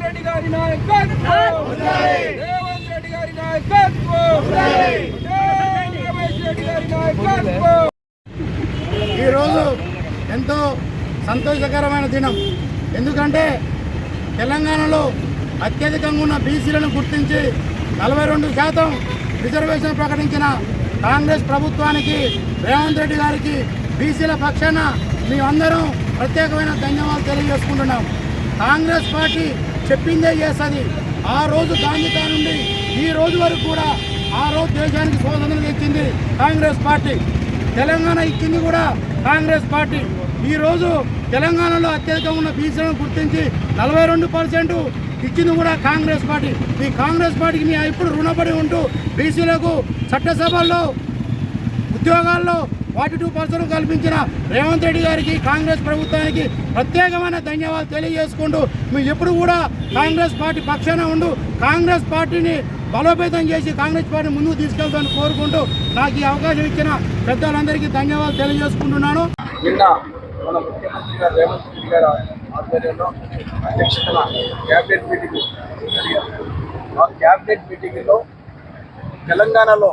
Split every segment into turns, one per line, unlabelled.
రెడ్డి గారి రేవంత్ రెడ్డి గారి ఈరోజు ఎంతో సంతోషకరమైన దినం. ఎందుకంటే తెలంగాణలో అత్యధికంగా ఉన్న బీసీలను గుర్తించి నలభై రెండు శాతం రిజర్వేషన్ ప్రకటించిన కాంగ్రెస్ ప్రభుత్వానికి రేవంత్ రెడ్డి గారికి బీసీల పక్షాన మేమందరం ప్రత్యేకమైన ధన్యవాదాలు తెలియజేసుకుంటున్నాం. కాంగ్రెస్ పార్టీ చెప్పిందే చేస్తుంది. ఆ రోజు గాంధీతా నుండి ఈ రోజు వరకు కూడా ఆ రోజు దేశానికి స్వాతంత్రం తెచ్చింది కాంగ్రెస్ పార్టీ. తెలంగాణ ఇచ్చింది కూడా కాంగ్రెస్ పార్టీ. ఈరోజు తెలంగాణలో అత్యధికంగా ఉన్న బీసీలను గుర్తించి నలభై రెండు పర్సెంట్ ఇచ్చింది కూడా కాంగ్రెస్ పార్టీ. ఈ కాంగ్రెస్ పార్టీకి మేము ఇప్పుడు రుణపడి ఉంటూ బీసీలకు చట్టసభల్లో ఉద్యోగాల్లో ఫార్టీ టూ పర్సెంట్ కల్పించిన రేవంత్ రెడ్డి గారికి కాంగ్రెస్ ప్రభుత్వానికి ప్రత్యేకమైన ధన్యవాదాలు తెలియజేసుకుంటూ మేము ఎప్పుడు కూడా కాంగ్రెస్ పార్టీ పక్షాన ఉండు కాంగ్రెస్ పార్టీని బలోపేతం చేసి కాంగ్రెస్ పార్టీ ముందుకు తీసుకెళ్తామని కోరుకుంటూ నాకు ఈ అవకాశం ఇచ్చిన పెద్దలందరికీ ధన్యవాదాలు తెలియజేసుకుంటున్నాను.
నిన్న మన ముఖ్యమంత్రి రేవంత్ రెడ్డి గారు ఆధ్వర్యంలో అధ్యక్షతన క్యాబినెట్ మీటింగ్ జరిగింది. ఆ క్యాబినెట్ మీటింగ్లో తెలంగాణలో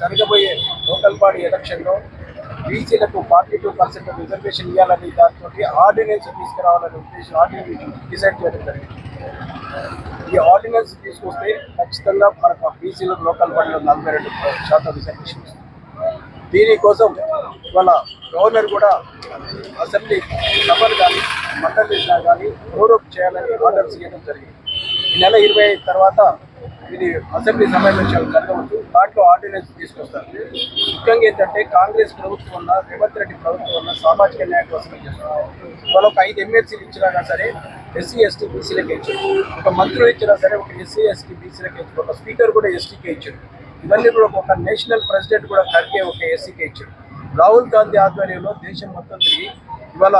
జరగబోయే లోకల్ బాడీ ఎలక్షన్లో బీసీలకు ఫార్టీ టూ పర్సెంట్ రిజర్వేషన్ ఇవ్వాలని దాంతో ఆర్డినెన్స్ తీసుకురావాలని ఉద్దేశం ఆర్డినెన్స్ డిసైడ్ చేయడం జరిగింది. ఈ ఆర్డినెన్స్ తీసుకొస్తే ఖచ్చితంగా మనకు బీసీలకు లోకల్ బాడీలో నలభై రెండు శాతం రిజర్వేషన్ వస్తుంది. దీనికోసం ఇవాళ గవర్నర్ కూడా అసెంబ్లీ సభలు కానీ మండలి కానీ గౌరవ్ చేయాలని ఆర్డర్స్ ఇవ్వడం జరిగింది. ఈ నెల ఇరవై ఐదు తర్వాత ఇది అసెంబ్లీ సమావేశాలు జరగవచ్చు దాంట్లో ఆర్డినెన్స్ తీసుకొస్తారు. ముఖ్యంగా ఏంటంటే కాంగ్రెస్ ప్రభుత్వం ఉన్న రేవంత్ రెడ్డి ప్రభుత్వం ఉన్న సామాజిక న్యాయం కోసం చేస్తున్నారు. వాళ్ళు ఒక ఐదు ఎమ్మెల్సీలు ఇచ్చినా సరే ఎస్సీ ఎస్టీ బీసీలకే ఇచ్చారు. ఒక మంత్రులు ఇచ్చినా సరే ఒక ఎస్సీ ఎస్టీ బీసీలకే ఇచ్చారు. ఒక స్పీకర్ కూడా ఎస్టీకే ఇచ్చారు. ఇవన్నీ కూడా ఒక నేషనల్ ప్రెసిడెంట్ కూడా ఖర్గే ఒక ఎస్సీకే ఇచ్చారు. రాహుల్ గాంధీ ఆధ్వర్యంలో దేశం మొత్తం తిరిగి ఇవాళ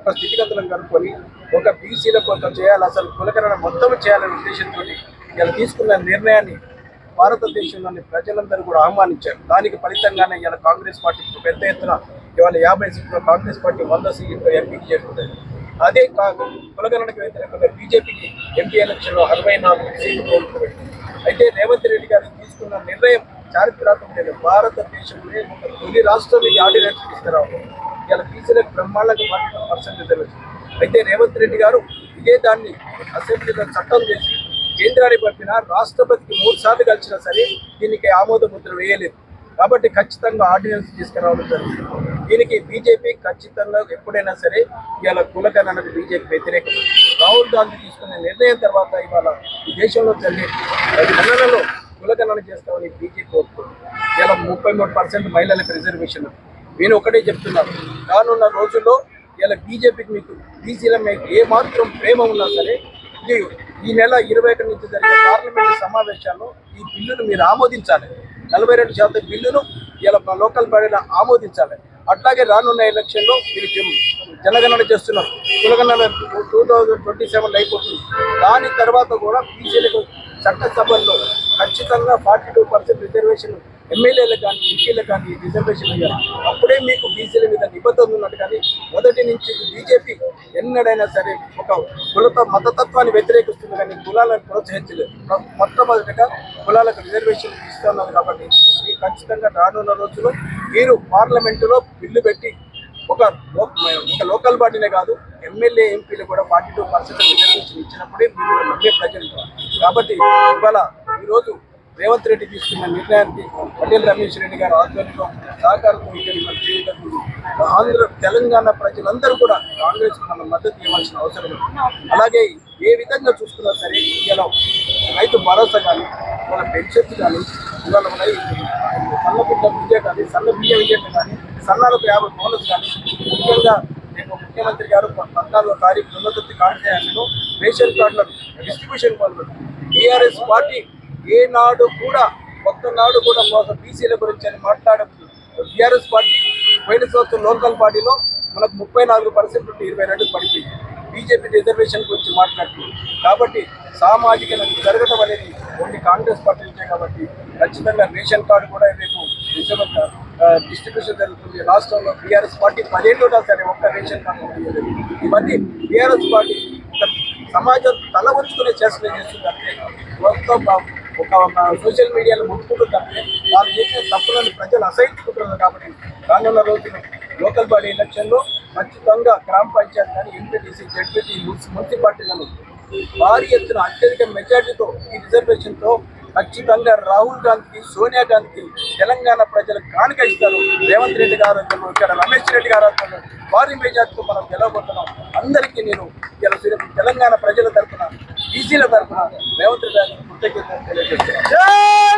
ఒక స్థితిగతులను కనుక్కొని ఒక బీసీల కొంత చేయాలి అసలు కులకరణ మొత్తం చేయాలనే ఉద్దేశంతో ఇలా తీసుకున్న నిర్ణయాన్ని భారతదేశంలోని ప్రజలందరూ కూడా ఆహ్వానించారు. దానికి ఫలితంగానే ఇలా కాంగ్రెస్ పార్టీ పెద్ద ఎత్తున ఇవాళ యాభై సీట్లు కాంగ్రెస్ పార్టీ వంద సీట్లు ఎంపీకి చేరుకుంటుంది అదే కా- కులగణనకు వ్యతిరేకంగా బీజేపీకి ఎంపీ ఎలక్షన్లో అరవై నాలుగు సీట్లు కోల్పోయింది అయితే రేవంత్ రెడ్డి గారు తీసుకున్న నిర్ణయం చారిత్రాత్మకమైన భారతదేశంలో ఒక తొలి రాష్ట్రం ఈ ఆర్డినెన్స్ తీసుకురావడం. ఇలా బీసీలకు బ్రహ్మాండంగా ఫార్టీ పర్సెంట్ రిజర్వేషన్ అయితే రేవంత్ రెడ్డి గారు ఇదే దాన్ని అసెంబ్లీలో చట్టం చేసి కేంద్రానికి పంపిన రాష్ట్రపతికి మూడు సార్లు కలిసినా సరే దీనికి ఆమోద ముద్ర వేయలేదు. కాబట్టి ఖచ్చితంగా ఆర్డినెన్స్ తీసుకురావడం జరుగుతుంది. దీనికి బీజేపీ ఖచ్చితంగా ఎప్పుడైనా సరే ఇవాళ కులగణనకు బీజేపీ వ్యతిరేకం. రాహుల్ గాంధీ తీసుకున్న నిర్ణయం తర్వాత ఇవాళ ఈ దేశంలో జరిగే ఐదు నెలలలో కులగణన చేస్తామని బీజేపీ ఒప్పుకుంది ఇలా ముప్పై మూడు పర్సెంట్ మహిళలకు రిజర్వేషన్. నేను ఒకటే చెప్తున్నాను. రానున్న రోజుల్లో ఇలా బీజేపీకి మీకు బీసీల మీకు ఏమాత్రం ప్రేమ ఉన్నా సరే ఇది ఈ నెల ఇరవై ఒకటి నుంచి జరిగే పార్లమెంట్ సమావేశాల్లో ఈ బిల్లును మీరు ఆమోదించాలి. నలభై రెండు శాతం బిల్లును ఇలా మా లోకల్ బాడీలో ఆమోదించాలి. అట్లాగే రానున్న ఎలక్షన్లో మీరు జనగణన చేస్తున్నారు. కులగణన టూ థౌజండ్ ట్వంటీ సెవెన్ అయిపోతుంది. దాని తర్వాత కూడా బీసీలకు చట్టసభల్లో ఖచ్చితంగా ఫార్టీ టూ పర్సెంట్ రిజర్వేషన్ ఎమ్మెల్యేలకు కానీ ఎంపీలకు కానీ రిజర్వేషన్ అయ్యారు అప్పుడే మీకు బీసీల మీద నిబద్ధత ఉన్నట్టు కానీ మొదటి నుంచి బీజేపీ ఎన్నడైనా సరే ఒక కులత మతతత్వాన్ని వ్యతిరేకిస్తుంది కానీ కులాలను ప్రోత్సహించలేదు. మొట్టమొదటిగా కులాలకు రిజర్వేషన్ ఇస్తున్నారు కాబట్టి మీకు ఖచ్చితంగా రానున్న రోజుల్లో మీరు పార్లమెంటులో బిల్లు పెట్టి ఒక లో- ఒక లోకల్ బాడీనే కాదు ఎమ్మెల్యే ఎంపీలు కూడా ఫార్టీ టూ పర్సెంట్ రిజర్వేషన్ ఇచ్చినప్పుడే మీరు నమ్మే ప్రజలు కాబట్టి ఇవాళ ఈరోజు రేవంత్ రెడ్డి తీసుకున్న నిర్ణయానికి పటేల్ రమేష్ రెడ్డి గారు ఆధ్వర్యంలో సహకారంతో ఇక్కడ ఆంధ్ర తెలంగాణ ప్రజలందరూ కూడా కాంగ్రెస్ మన మద్దతు ఇవ్వాల్సిన అవసరం ఉంది. అలాగే ఏ విధంగా చూసుకున్నా సరే ఇలా రైతు భరోసా కానీ మన పెన్షన్స్ కానీ ఇవాళ మన సన్న బిడ్డ విద్య కానీ సన్న బియ్య విద్య కానీ సన్నాలకు యాభై బోనస్ కానీ ముఖ్యంగా రేపు ముఖ్యమంత్రి గారు పద్నాలుగో తారీఖు ఉన్నతత్తి కార్యాలయంలో రేషన్ కార్డుల డిస్ట్రిబ్యూషన్ పాల్గొన్నారు టీఆర్ఎస్ పార్టీ ఏనాడు కూడా ఒక్కనాడు కూడా ఒక బీసీల గురించి అని మాట్లాడదు టీఆర్ఎస్ పార్టీ పోయిన సంవత్సరం లోకల్ పార్టీలో మనకు ముప్పై నాలుగు పర్సెంట్ నుండి ఇరవై రెండు పడిపోయింది. బీజేపీ రిజర్వేషన్ గురించి మాట్లాడుతుంది. కాబట్టి సామాజిక జరగడం అనేది ఓన్లీ కాంగ్రెస్ పార్టీ నుంచే కాబట్టి ఖచ్చితంగా రేషన్ కార్డు కూడా రేపు నిజంగా డిస్ట్రిబ్యూషన్ జరుగుతుంది. రాష్ట్రంలో బీఆర్ఎస్ పార్టీ పదేళ్ళు ఉన్నా సరే ఒక్క రేషన్ కార్డు కూడా ఇవన్నీ బీఆర్ఎస్ పార్టీ ఒక సమాజం తల వంచుకునే చేష్టలు చేస్తుంది అంటే మొత్తం ఒక సోషల్ మీడియాలో ముట్టుకుంటుంది వాళ్ళు చేసిన తప్పులను ప్రజలు అసహించుకుంటున్నారు కాబట్టి రానున్న రోజులు లోకల్ బాడీ ఎలక్షన్లో ఖచ్చితంగా గ్రామ పంచాయతీ కానీ ఎంపీటీసీ జడ్పీటీ మున్సిపాలిటీలను భారీ ఎత్తున అత్యధిక మెజార్టీతో ఈ రిజర్వేషన్తో ఖచ్చితంగా రాహుల్ గాంధీకి సోనియా గాంధీకి తెలంగాణ ప్రజలు కానుక ఇస్తారు. రేవంత్ రెడ్డి గారు ఆధ్వర్యంలో, ఇక్కడ రమేష్ రెడ్డి గారు ఆధ్వర్యంలో భారీ మెజార్టీతో మనం గెలవబోతున్నాం. అందరికీ నేను తెలంగాణ ప్రజల తరఫున బీసీల తరఫున రేవంత్ రెడ్డి గారికి కృతజ్ఞతలు తెలియజేస్తున్నాను